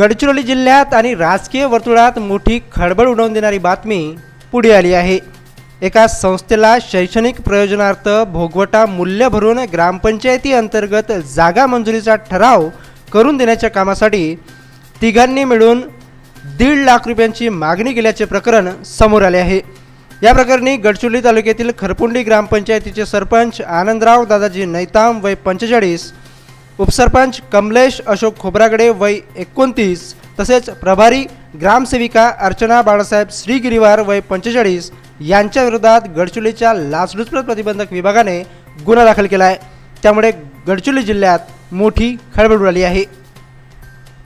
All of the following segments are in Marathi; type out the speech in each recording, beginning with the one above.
गडचिरोली जिल्ह्यात आणि राजकीय वर्तुळात मोठी खळबळ उडवून देणारी बातमी पुढे आली आहे. एका संस्थेला शैक्षणिक प्रयोजनार्थ भोगवटा मूल्य भरून ग्रामपंचायती अंतर्गत जागा मंजुरीचा ठराव करून देण्याच्या कामासाठी तिघांनी मिळून दीड लाख रुपयांची मागणी केल्याचे प्रकरण समोर आले आहे. या प्रकरणी गडचिरोली तालुक्यातील खरपुंडी ग्रामपंचायतीचे सरपंच आनंदराव दादाजी नैताम वय पंचेचाळीस उपसरपंच कमलेश अशोक खोबरागडे वय एकोणतीस तसेच प्रभारी ग्रामसेविका अर्चना बाळासाहेब श्रीगिरीवार वय पंचेचाळीस यांच्या विरोधात गडचिरोलीच्या लाचलुचपत प्रतिबंधक विभागाने गुन्हा दाखल केला आहे त्यामुळे गडचिरोली जिल्ह्यात मोठी खळबळ उडाली आहे.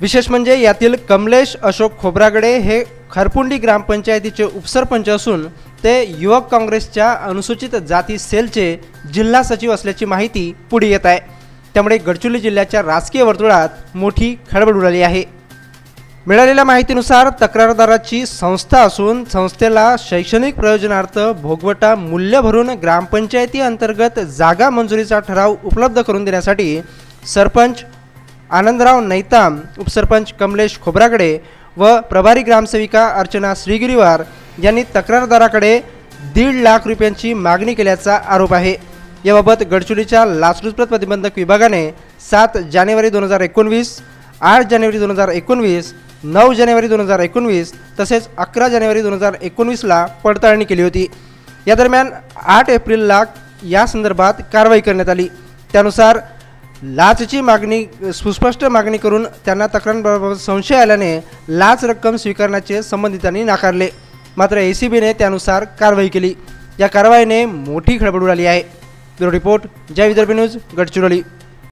विशेष म्हणजे यातील कमलेश अशोक खोबरागडे हे खरपुंडी ग्रामपंचायतीचे उपसरपंच असून ते युवक काँग्रेसच्या अनुसूचित जाती सेलचे जिल्हा सचिव असल्याची माहिती पुढे येत आहे. त्यामुळे गडचिरोली जिल्ह्याच्या राजकीय वर्तुळात मोठी खळबळ उडाली आहे. मिळालेल्या माहितीनुसार तक्रारदाराची संस्था असून संस्थेला शैक्षणिक प्रयोजनार्थ भोगवटा मूल्य भरून ग्रामपंचायती अंतर्गत जागा मंजुरीचा ठराव उपलब्ध करून देण्यासाठी सरपंच आनंदराव नैताम उपसरपंच कमलेश खोबराकडे व प्रभारी ग्रामसेविका अर्चना श्रीगिरीवार यांनी तक्रारदाराकडे दीड लाख रुपयांची मागणी केल्याचा आरोप आहे. याबाबत गडचिरोलीच्या लाचलुचपत प्रतिबंधक विभागाने सात जानेवारी दोन हजार एकोणवीस आठ जानेवारी दोन हजार एकोणवीस नऊ जानेवारी दोन हजार एकोणवीस तसेच अकरा जानेवारी दोन हजार एकोणवीसला पडताळणी केली होती. या दरम्यान आठ एप्रिलला या संदर्भात कारवाई करण्यात आली. त्यानुसार लाचची मागणी सुस्पष्ट मागणी करून त्यांना तक्रारीबाबत संशय आल्याने लाच रक्कम स्वीकारण्याचे संबंधितांनी नाकारले. मात्र ए सी बीने त्यानुसार कारवाई केली. या कारवाईने मोठी खळबळ उडाली आहे. Bureau report Jai Vidarbha news Gadchiroli.